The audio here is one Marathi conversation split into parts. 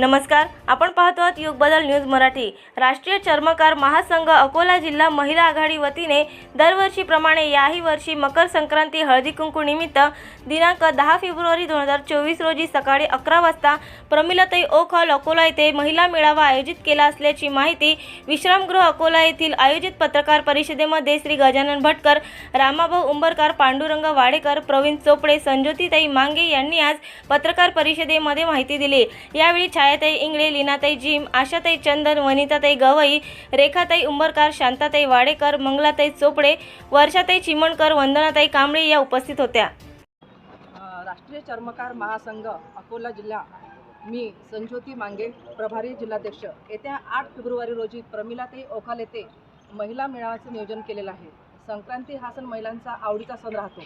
नमस्कार आपण पाहतो आहात युग बदल न्यूज मराठी. राष्ट्रीय चर्मकार महासंघ अकोला जिल्हा महिला आघाडी वतीने दरवर्षीप्रमाणे याही वर्षी मकर संक्रांती हळदी कुंकू निमित्त दिनांक दहा फेब्रुवारी दोन हजार चोवीस रोजी सकाळी अकरा वाजता प्रमिलाताई ओक हॉल अकोला येथे महिला मेळावा आयोजित केला असल्याची माहिती विश्रामगृह अकोला येथील आयोजित पत्रकार परिषदेमध्ये श्री गजानन भटकर रामाभाऊ उंबरकर पांडुरंग वाडेकर प्रवीण चोपडे संज्योतीताई मांगे यांनी आज पत्रकार परिषदेमध्ये माहिती दिली. यावेळी छाया छायाताई इंगळे लीनाताई जिम आशाताई चंदन वनिताताई गवई रेखाताई उंबरकर शांताताई वाडेकर मंगलाताई चोपडे वर्षाताई चिमणकर वंदनाताई कांबळे या उपस्थित होत्या. राष्ट्रीय चर्मकार महासंघ अकोला जिल्हा. मी संज्योती मांगे प्रभारी जिल्हाध्यक्ष. येत्या आठ फेब्रुवारी रोजी प्रमिलाताई ओखाल येथे महिला मेळाव्याचं नियोजन केलेलं आहे. संक्रांती हा सण महिलांचा आवडीचा सण राहतो.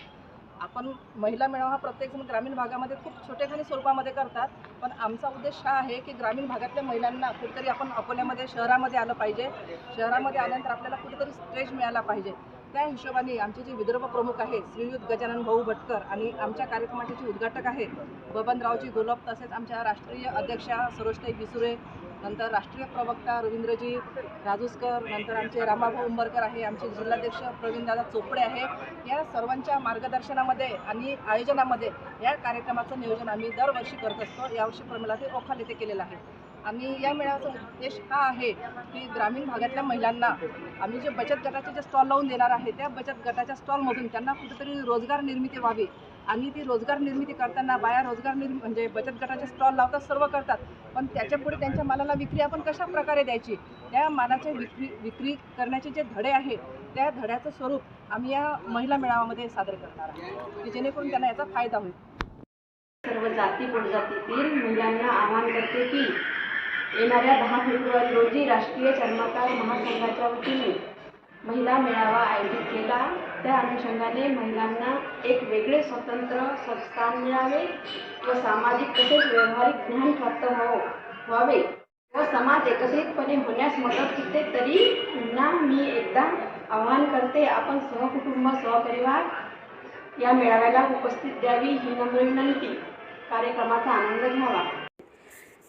आपण महिला मेळावा हा प्रत्येकजण ग्रामीण भागामध्ये खूप छोटेखानी स्वरूपामध्ये करतात पण आमचा उद्देश हा आहे की ग्रामीण भागातल्या महिलांना कुठेतरी आपण अकोल्यामध्ये शहरामध्ये आलं पाहिजे. शहरामध्ये आल्यानंतर आपल्याला कुठेतरी स्ट्रेच मिळाला पाहिजे. त्या हिशोबाने आमचे जे विदर्भ प्रमुख आहे श्रीयुत गजानन भाऊ भटकर आणि आमच्या कार्यक्रमाचे जे उद्घाटक आहेत बबनरावजी गोलप तसेच आमच्या राष्ट्रीय अध्यक्षा सरोजताई बिसुरे नंतर राष्ट्रीय प्रवक्ता रवींद्रजी राजूसकर नंतर आमचे रामाभाऊ उंबरकर आहे आमचे जिल्हाध्यक्ष प्रवीणदादा चोपडे आहे. या सर्वांच्या मार्गदर्शनामध्ये आणि आयोजनामध्ये या कार्यक्रमाचं नियोजन आम्ही दरवर्षी करत असतो. यावर्षी प्रमिला ते ओखाल येथे केलेलं आहे. आणि या मेळाव्याचा उद्देश हा आहे की ग्रामीण भागातल्या महिलांना आम्ही जे बचत गटाचे जे स्टॉल लावून देणार आहे त्या बचत गटाच्या स्टॉलमधून त्यांना कुठेतरी रोजगार निर्मिती व्हावी. आणि ती रोजगार निर्मिती करताना बाया रोजगार निर्मि म्हणजे बचत गटाचे स्टॉल लावतात सर्व करतात. पण त्याच्यापुढे त्यांच्या मालाला विक्री आपण कशा प्रकारे द्यायची? त्या मालाचे विक्री विक्री करण्याचे जे धडे आहे त्या धड्याचं स्वरूप आम्ही या महिला मेळाव्यामध्ये सादर करणार आहे की जेणेकरून त्यांना याचा फायदा होईल. सर्व जाती प्रजातीतील महिलांना आवाहन करते की येणाऱ्या दहा फेब्रुवारी रोजी राष्ट्रीय चर्मकार महासंघाच्या वतीने महिला मेळावा आयोजित केला. त्या अनुषंगाने महिलांना एक वेगळे स्वतंत्र संस्थान मिळावे व सामाजिक तसेच व्यावहारिक ज्ञान प्राप्त व्हावं व्हावे. व समाज एकत्रितपणे होण्यास मदत होते तरी पुन्हा मी एकदा आवाहन करते आपण सहकुटुंब सहपरिवार या मेळाव्याला उपस्थित द्यावी ही नम्र विनंती. कार्यक्रमाचा आनंद घ्यावा.